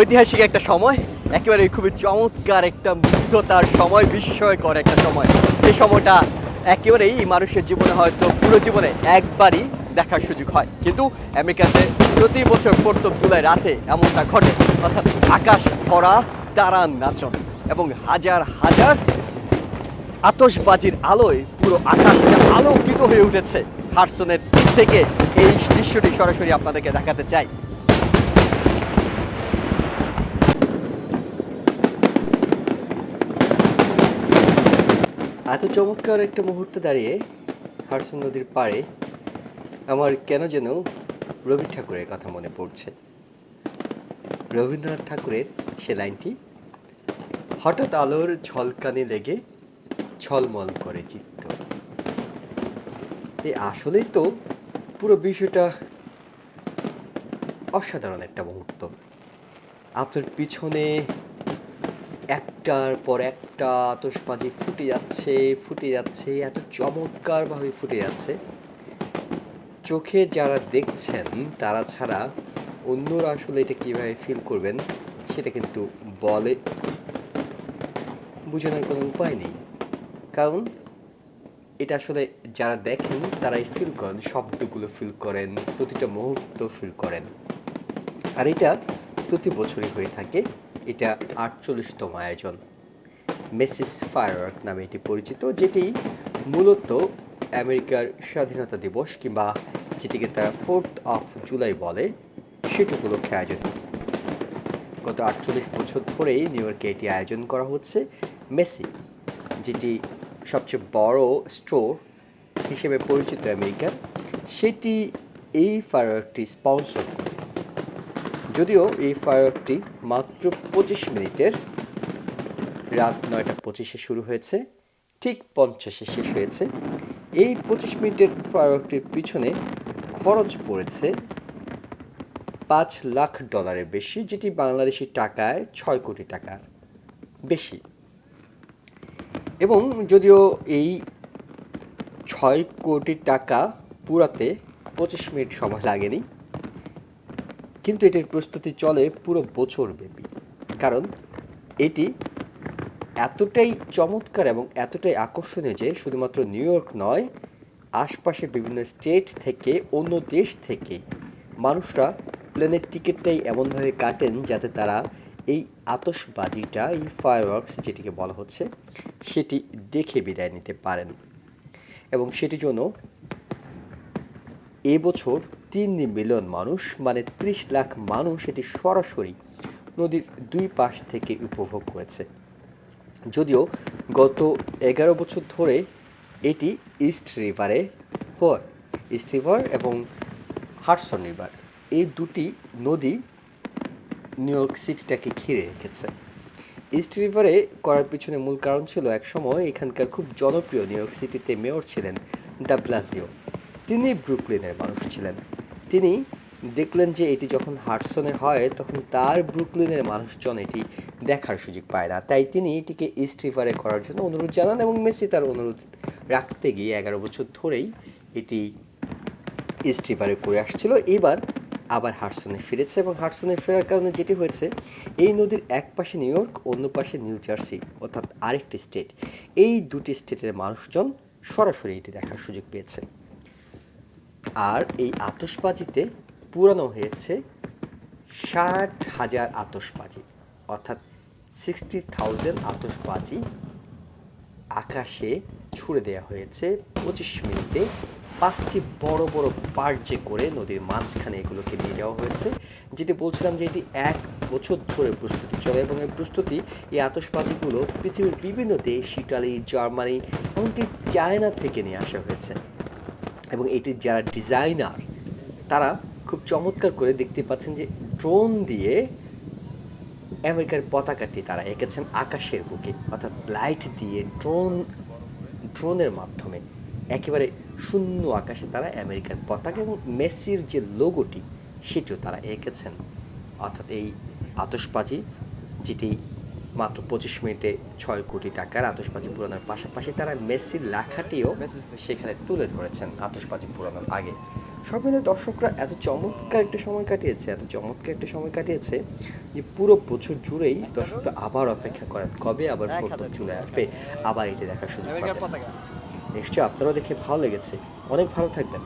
ঐতিহাসিক একটা সময়, একেবারে খুবই চমৎকার একটা মুগ্ধতার সময়, বিস্ময়কর একটা সময়। এই সময়টা একেবারেই মানুষের জীবনে হয়তো পুরো জীবনে একবারই দেখার সুযোগ হয়। কিন্তু আমেরিকাতে প্রতি বছর ফোর্থ অফ জুলাই রাতে এমনটা ঘটে, অর্থাৎ আকাশ ভরা তারান নাচন এবং হাজার হাজার আতশবাজির আলোয় পুরো আকাশটা আলোকিত হয়ে উঠেছে। হার্সনের থেকে এই দৃশ্যটি সরাসরি আপনাদেরকে দেখাতে চাই। এত চমৎকার একটা মুহূর্ত দাঁড়িয়ে হারসন নদীর পাড়ে আমার কেন যেন রবি ঠাকুরের কথা মনে পড়ছে। রবীন্দ্রনাথ ঠাকুরের সে লাইনটি, হঠাৎ আলোর ঝলকানি লেগে ছলমল করে চিত্ত। এই আসলেই তো পুরো বিষয়টা অসাধারণ একটা মুহূর্ত। আপনার পিছনে একটার পর একটা আতশবাজি ফুটে যাচ্ছে ফুটে যাচ্ছে, এত চমৎকারভাবে ফুটে যাচ্ছে। চোখে যারা দেখছেন, তারা ছাড়া অন্যরা আসলে এটা কীভাবে ফিল করবেন, সেটা কিন্তু বলে বোঝানোর কোনো উপায় নেই। কারণ এটা আসলে যারা দেখেন, তারাই ফিল করেন, শব্দগুলো ফিল করেন, প্রতিটা মুহূর্ত ফিল করেন। আর এটা প্রতি বছরই হয়ে থাকে। এটা আটচল্লিশতম আয়োজন। মেসিস ফায়ারওয়ার্ক নামে এটি পরিচিত, যেটি মূলত আমেরিকার স্বাধীনতা দিবস কিংবা যেটিকে তারা ফোর্থ অফ জুলাই বলে, সেটি উপলক্ষে আয়োজন গত আটচল্লিশ বছর ধরেই নিউ ইয়র্কে এটি আয়োজন করা হচ্ছে। মেসি যেটি সবচেয়ে বড় স্টোর হিসেবে পরিচিত আমেরিকার, সেটি এই ফায়ারওয়ার্কটি স্পন্সর করে যদিও এই ফায়ারওয়ার্কটি মাত্র পঁচিশ মিনিটের। রাত নয়টা পঁচিশে শুরু হয়েছে, ঠিক পঞ্চাশে শেষ হয়েছে। এই পঁচিশ মিনিটের ফায়ারওয়ার্কটির পিছনে খরচ পড়েছে পাঁচ লাখ ডলারের বেশি, যেটি বাংলাদেশি টাকায় ছয় কোটি টাকার বেশি। এবং যদিও এই ছয় কোটি টাকা পুরাতে পঁচিশ মিনিট সময় লাগেনি কিন্তু এটির প্রস্তুতি চলে পুরো বছর ব্যাপী। কারণ এটি এতটাই চমৎকার এবং এতটাই আকর্ষণীয় যে শুধুমাত্র নিউ ইয়র্ক নয়, আশপাশের বিভিন্ন স্টেট থেকে অন্য দেশ থেকে মানুষরা প্লেনের টিকিটটাই এমনভাবে কাটেন যাতে তারা এই আতশবাজিটা, এই ফায়ারওয়ার্কস যেটিকে বলা হচ্ছে, সেটি দেখে বিদায় নিতে পারেন। এবং সেটির জন্য এবছর তিন মিলিয়ন মানুষ মানে ত্রিশ লাখ মানুষ এটি সরাসরি নদীর দুই পাশ থেকে উপভোগ করেছে। যদিও গত এগারো বছর ধরে এটি ইস্ট রিভারে হয় ইস্ট রিভার এবং হার্সন রিভার, এই দুটি নদী নিউ ইয়র্ক সিটিটাকে ঘিরে রেখেছে। ইস্ট রিভারে করার পিছনে মূল কারণ ছিল এক সময় এখানকার খুব জনপ্রিয় নিউ ইয়র্ক সিটিতে মেয়র ছিলেন দ্য ব্লাজিও তিনি ব্রুকলিনের মানুষ ছিলেন। তিনি দেখলেন যে এটি যখন হার্টসনের হয়, তখন তার ব্রুকলিনের মানুষজন এটি দেখার সুযোগ পায় না। তাই তিনি এটিকে ইস্ট রিভারে করার জন্য অনুরোধ জানান এবং মেসি তার অনুরোধ রাখতে গিয়ে এগারো বছর ধরেই এটি ইস্ট করে আসছিল। এবার আবার হার্টসনে ফিরেছে এবং হার্টসনে ফেরার কারণে যেটি হয়েছে, এই নদীর এক পাশে নিউ ইয়র্ক, অন্য পাশে নিউ জার্সি, অর্থাৎ আরেকটি স্টেট। এই দুটি স্টেটের মানুষজন সরাসরি এটি দেখার সুযোগ পেয়েছে। আর এই আতসবাজিতে পুরানো হয়েছে ষাট হাজার আতসবাজি অর্থাৎ সিক্সটি থাউজেন্ড আতসবাজি আকাশে ছুড়ে দেওয়া হয়েছে। পঁচিশ মিনিটে পাঁচটি বড় বড় পার্জে করে নদীর মাঝখানে এগুলোকে নিয়ে যাওয়া হয়েছে। যেটি বলছিলাম যে এটি এক বছর ধরে প্রস্তুতি চলে এবং এই প্রস্তুতি, এই আতসবাজিগুলো পৃথিবীর বিভিন্ন দেশ, ইটালি, জার্মানি এমনকি চায়না থেকে নিয়ে আসা হয়েছে। এবং এটির যারা ডিজাইনার, তারা খুব চমৎকার করে দেখতে পাচ্ছেন যে ড্রোন দিয়ে আমেরিকার পতাকাটি তারা এঁকেছেন আকাশের বুকে। অর্থাৎ লাইট দিয়ে ড্রোন, ড্রোনের মাধ্যমে। একেবারে শূন্য আকাশে তারা আমেরিকার পতাকা এবং মেসির যে লোগোটি, সেটিও তারা এঁকেছেন। অর্থাৎ এই আতশবাজি, যেটি মাত্র পঁচিশ মিনিটে ছয় কোটি টাকার আতশবাজি পুরানোর পাশাপাশি তারা মেসির লেখাটিও সেখানে তুলে ধরেছেন আতশবাজি পুরানোর আগে। সব মিলে দর্শকরা এত চমৎকার একটা সময় কাটিয়েছে এত চমৎকার একটা সময় কাটিয়েছে যে পুরো বছর জুড়েই দর্শকরা আবার অপেক্ষা করেন কবে আবার প্রথম চলে আসবে আবার এটি দেখার সুযোগ পাবেন। নিশ্চয়ই আপনারাও দেখে ভালো লেগেছে। অনেক ভালো থাকবেন।